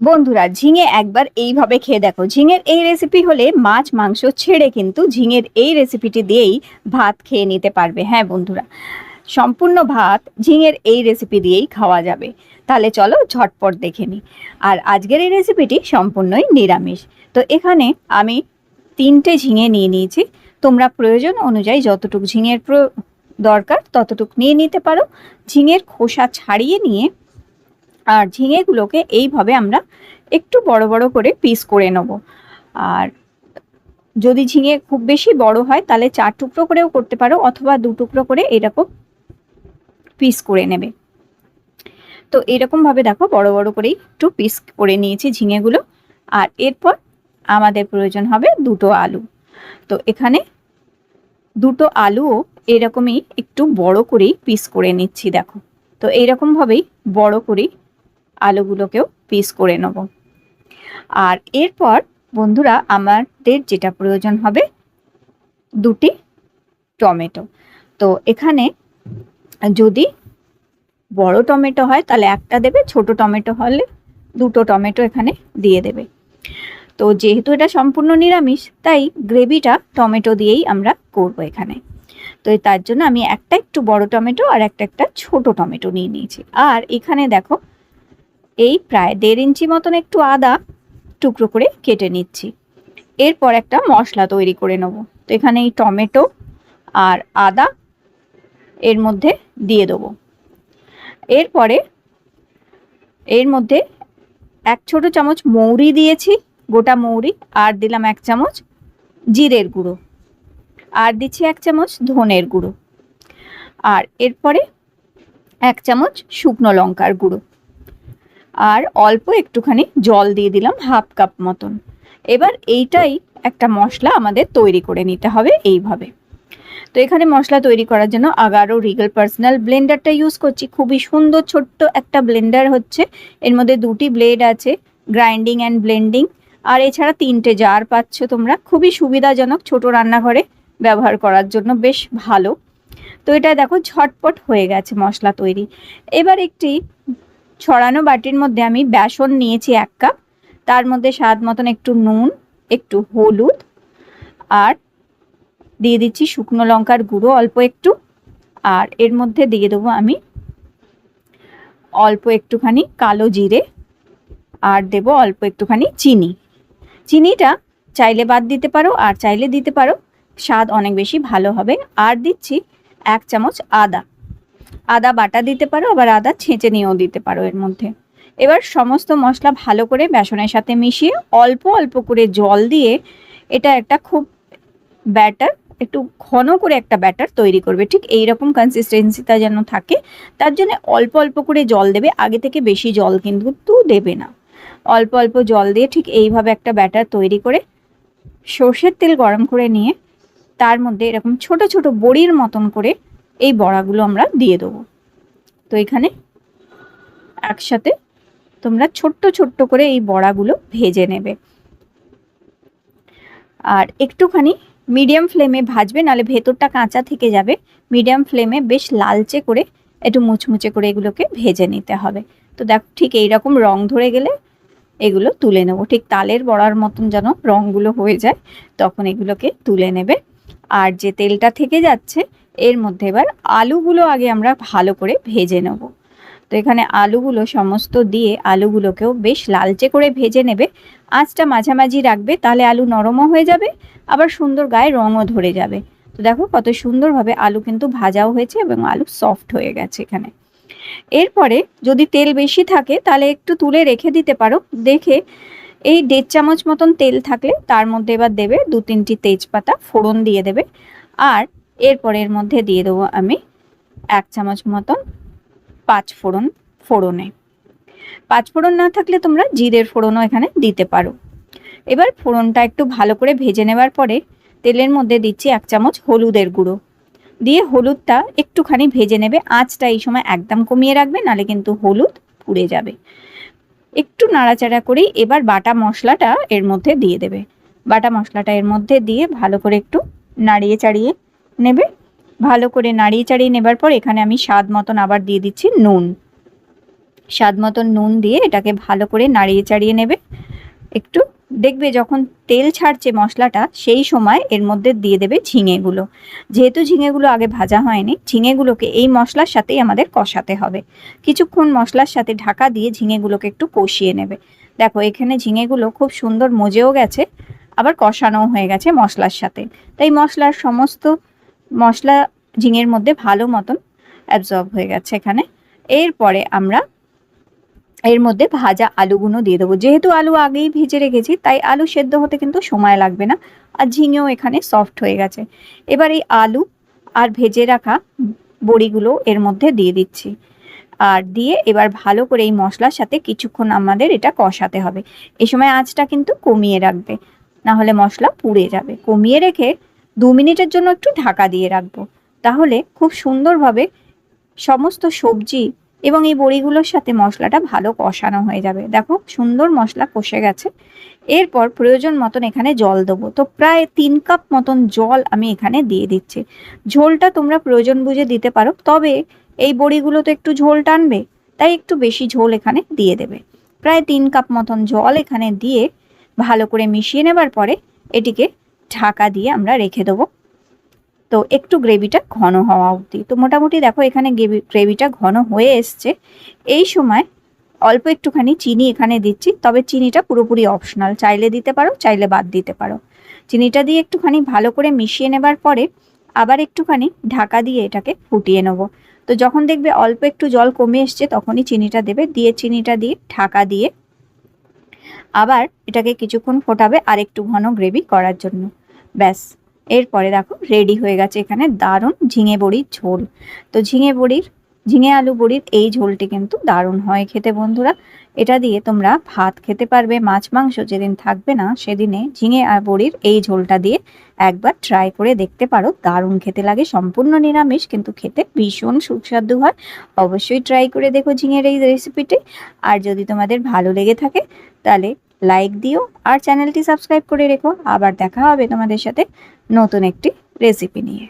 বন্ধুরা, ঝিঙে একবার এইভাবে খেয়ে দেখো। ঝিঙের এই রেসিপি হলে মাছ, মাংস ছেড়ে কিন্তু ঝিঙের এই রেসিপিটি দিয়েই ভাত খেয়ে নিতে পারবে। হ্যাঁ বন্ধুরা, সম্পূর্ণ ভাত ঝিঙের এই রেসিপি দিয়েই খাওয়া যাবে। তাহলে চলো ঝটপট দেখে নিই। আর আজকের এই রেসিপিটি সম্পূর্ণই নিরামিষ। তো এখানে আমি তিনটে ঝিঙে নিয়ে নিয়েছি। তোমরা প্রয়োজন অনুযায়ী যতটুকু ঝিঙের দরকার, ততটুকু নিয়ে নিতে পারো। ঝিঙের খোসা ছাড়িয়ে নিয়ে আর ঝিঙেগুলোকে এইভাবে আমরা একটু বড় বড় করে পিস করে নেব। আর যদি ঝিঙে খুব বেশি বড় হয়, তাহলে চার টুকরো করেও করতে পারো অথবা দু টুকরো করে এরকম পিস করে নেবে। তো এরকমভাবে দেখো বড় বড় করেই একটু পিস করে নিয়েছি ঝিঙেগুলো। আর এরপর আমাদের প্রয়োজন হবে দুটো আলু। তো এখানে দুটো আলুও এরকমই একটু বড় করেই পিস করে নিচ্ছি, দেখো। তো এইরকমভাবেই বড় করেই আলুগুলোকেও পিস করে নেব। আর এরপর বন্ধুরা আমাদের যেটা প্রয়োজন হবে দুটি টমেটো। তো এখানে যদি বড় টমেটো হয় তাহলে একটা দেবে, ছোট টমেটো হলে দুটো টমেটো এখানে দিয়ে দেবে। তো যেহেতু এটা সম্পূর্ণ নিরামিষ, তাই গ্রেভিটা টমেটো দিয়েই আমরা করব এখানে। তো তার জন্য আমি একটা একটু বড় টমেটো আর একটা একটা ছোট টমেটো নিয়ে নিয়েছি। আর এখানে দেখো এই প্রায় দেড় ইঞ্চি মতন একটু আদা টুকরো করে কেটে নিচ্ছি। এরপর একটা মশলা তৈরি করে নেব। তো এখানে এই টমেটো আর আদা এর মধ্যে দিয়ে দেবো। এরপরে এর মধ্যে এক ছোট চামচ মৌরি দিয়েছি, গোটা মৌরি, আর দিলাম এক চামচ জিরের গুঁড়ো। আর দিচ্ছি এক চামচ ধনের গুঁড়ো। আর এরপরে এক চামচ শুকনো লঙ্কার গুঁড়ো। আর অল্প একটুখানি জল দিয়ে দিলাম হাফ কাপ মতন। এবার এইটাই একটা মশলা আমাদের তৈরি করে নিতে হবে এইভাবে। তো এখানে মশলা তৈরি করার জন্য আগারো রিগল পার্সোনাল ব্লেন্ডারটা ইউজ করছি। খুবই সুন্দর ছোট্ট একটা ব্লেন্ডার হচ্ছে। এর মধ্যে দুটি ব্লেড আছে গ্রাইন্ডিং অ্যান্ড ব্লেন্ডিং আর এছাড়া তিনটে জার পাচ্ছ তোমরা। খুবই সুবিধাজনক ছোট রান্নাঘরে ব্যবহার করার জন্য, বেশ ভালো। তো এটা দেখো ঝটপট হয়ে গেছে মশলা তৈরি। এবার একটি ছড়ানো বাটির মধ্যে আমি বেসন নিয়েছি এক কাপ। তার মধ্যে স্বাদ মতন একটু নুন, একটু হলুদ আর দিয়ে দিচ্ছি শুকনো লঙ্কার গুঁড়ো অল্প একটু। আর এর মধ্যে দিয়ে দেবো আমি অল্প একটুখানি কালো জিরে আর দেবো অল্প একটুখানি চিনি। চিনিটা চাইলে বাদ দিতে পারো আর চাইলে দিতে পারো। স্বাদ অনেক বেশি ভালো হবে। আর দিচ্ছি এক চামচ আদা। আদা বাটা দিতে পারো, আবার আদা ছেঁচে নিয়েও দিতে পারো এর মধ্যে। এবার সমস্ত মশলা ভালো করে বেসনের সাথে মিশিয়ে অল্প অল্প করে জল দিয়ে এটা একটা খুব ব্যাটার, একটু ঘন করে একটা ব্যাটার তৈরি করবে। ঠিক এই রকম কনসিস্টেন্সিটা যেন থাকে, তার জন্য অল্প অল্প করে জল দেবে, আগে থেকে বেশি জল কিন্তু দেবে না। অল্প অল্প জল দিয়ে ঠিক এইভাবে একটা ব্যাটার তৈরি করে সর্ষের তেল গরম করে নিয়ে তার মধ্যে এরকম ছোট ছোট বড়ির মতন করে এই বড়াগুলো আমরা দিয়ে দেবো। তো এখানে একসাথে তোমরা ছোট্ট ছোট্ট করে এই বড়াগুলো ভেজে নেবে। আর একটুখানি মিডিয়াম ফ্লেমে ভাজবে, নাহলে ভেতরটা কাঁচা থেকে যাবে। মিডিয়াম ফ্লেমে বেশ লালচে করে একটু মুচমুচে করে এগুলোকে ভেজে নিতে হবে। তো দেখো, ঠিক এই রকম রং ধরে গেলে এগুলো তুলে নেব। ঠিক তালের বড়ার মতন যেন রঙগুলো হয়ে যায়, তখন এগুলোকে তুলে নেবে। আর যে তেলটা থেকে যাচ্ছে এর মধ্যে এবার আলুগুলো আগে আমরা ভালো করে ভেজে নেব। তো এখানে আলুগুলো সমস্ত দিয়ে আলুগুলোকেও বেশ লালচে করে ভেজে নেবে। আঁচটা মাঝামাঝি রাখবে, তাহলে আলু নরমও হয়ে যাবে, আবার সুন্দর গায়ে রঙও ধরে যাবে। তো দেখো কত সুন্দরভাবে আলু কিন্তু ভাজাও হয়েছে এবং আলু সফট হয়ে গেছে এখানে। এরপরে যদি তেল বেশি থাকে, তাহলে একটু তুলে রেখে দিতে পারো। দেখে এই দেড় চামচ মতন তেল থাকলে তার মধ্যে এবার দেবে দু তিনটি তেজপাতা, ফোড়ন দিয়ে দেবে। আর এরপরে এর মধ্যে দিয়ে দেবো আমি এক চামচ মতন পাঁচ ফোড়ন ফোড়নে। পাঁচ ফোড়ন না থাকলে তোমরা জিরের ফোড়নও এখানে দিতে পারো। এবার ফোড়নটা একটু ভালো করে ভেজে নেবার পরে তেলের মধ্যে দিচ্ছি এক চামচ হলুদের গুঁড়ো। দিয়ে হলুদটা একটুখানি ভেজে নেবে, আঁচটা এই সময় একদম কমিয়ে রাখবে, নালে কিন্তু হলুদ পুড়ে যাবে। একটু নাড়াচাড়া করেই এবার বাটা মশলাটা এর মধ্যে দিয়ে দেবে। বাটা মশলাটা এর মধ্যে দিয়ে ভালো করে একটু নাড়িয়ে চাড়িয়ে নেবে? ভালো করে নাড়িয়ে চাড়িয়ে নেবার পর এখানে আমি স্বাদ মতন আবার দিয়ে দিচ্ছি নুন। স্বাদ মতন নুন দিয়ে এটাকে ভালো করে নাড়িয়ে চাড়িয়ে নেবে। একটু দেখবে যখন তেল ছাড়ছে মশলাটা, সেই সময় এর মধ্যে দিয়ে দেবে ঝিঙেগুলো। যেহেতু ঝিঙেগুলো আগে ভাজা হয়নি, ঝিঙেগুলোকে এই মশলার সাথেই আমাদের কষাতে হবে। কিছুক্ষণ মশলার সাথে ঢাকা দিয়ে ঝিঙেগুলোকে একটু কষিয়ে নেবে। দেখো, এখানে ঝিঙেগুলো খুব সুন্দর মজেও গেছে, আবার কষানোও হয়ে গেছে মশলার সাথে। তাই মশলার সমস্ত মশলা ঝিঙের মধ্যে ভালো মতন অ্যাবজর্ব হয়ে গেছে এখানে। এরপরে আমরা এর মধ্যে ভাজা আলুগুলো দিয়ে দেবো। যেহেতু আলু আগেই ভেজে রেখেছি, তাই আলু সেদ্ধ হতে কিন্তু সময় লাগবে না। আর ঝিঙেও এখানে সফট হয়ে গেছে। এবার এই আলু আর ভেজে রাখা বড়িগুলো এর মধ্যে দিয়ে দিচ্ছি। আর দিয়ে এবার ভালো করে এই মশলার সাথে কিছুক্ষণ আমাদের এটা কষাতে হবে। এই সময় আঁচটা কিন্তু কমিয়ে রাখবে, না হলে মশলা পুড়ে যাবে। কমিয়ে রেখে দু মিনিটের জন্য একটু ঢাকা দিয়ে রাখব। তাহলে খুব সুন্দরভাবে সমস্ত সবজি এবং এই বড়িগুলোর সাথে মশলাটা ভালো কষানো হয়ে যাবে। দেখো, সুন্দর মশলা কষে গেছে। এরপর প্রয়োজন মতন এখানে জল দেবো। তো প্রায় তিন কাপ মতন জল আমি এখানে দিয়ে দিচ্ছি। ঝোলটা তোমরা প্রয়োজন বুঝে দিতে পারো, তবে এই বড়িগুলো তো একটু ঝোল টানবে, তাই একটু বেশি ঝোল এখানে দিয়ে দেবে। প্রায় তিন কাপ মতন জল এখানে দিয়ে ভালো করে মিশিয়ে নেবার পরে এটিকে ঢাকা দিয়ে আমরা রেখে দেবো। তো একটু গ্রেভিটা ঘন হওয়া অবধি। তো মোটামুটি দেখো এখানে গ্রেভিটা ঘন হয়ে এসছে। এই সময় অল্প একটুখানি চিনি এখানে দিচ্ছি। তবে চিনিটা পুরোপুরি অপশনাল চাইলে দিতে পারো, চাইলে বাদ দিতে পারো। চিনিটা দিয়ে একটুখানি ভালো করে মিশিয়ে নেবার পরে আবার একটুখানি ঢাকা দিয়ে এটাকে ফুটিয়ে নেব। তো যখন দেখবে অল্প একটু জল কমে এসছে, তখনই চিনিটা দেবে। দিয়ে চিনিটা দিয়ে ঢাকা দিয়ে আবার এটাকে কিছুক্ষণ ফোটাবে আর একটু ঘন গ্রেভি করার জন্য। ব্যাস। এরপরে দেখো রেডি হয়ে গেছে এখানে দারুণ ঝিঙে বড়ির ঝোল। তো ঝিঙে বড়ির, ঝিঙে আলু বড়ির এই ঝোলটি কিন্তু দারুণ হয় খেতে বন্ধুরা। এটা দিয়ে তোমরা ভাত খেতে পারবে, মাছ, মাংস যেদিন থাকবে না সেদিনে ঝিঙে আর বড়ির এই ঝোলটা দিয়ে একবার ট্রাই করে দেখতে পারো, দারুণ খেতে লাগে, সম্পূর্ণ নিরামিষ কিন্তু খেতে ভীষণ সুস্বাদু হয়। অবশ্যই ট্রাই করে দেখো ঝিঙের এই রেসিপিটি আর যদি তোমাদের ভালো লেগে থাকে, তাহলে লাইক দিও আর চ্যানেলটি সাবস্ক্রাইব করে রেখো। আবার দেখা হবে তোমাদের সাথে নতুন একটি রেসিপি নিয়ে।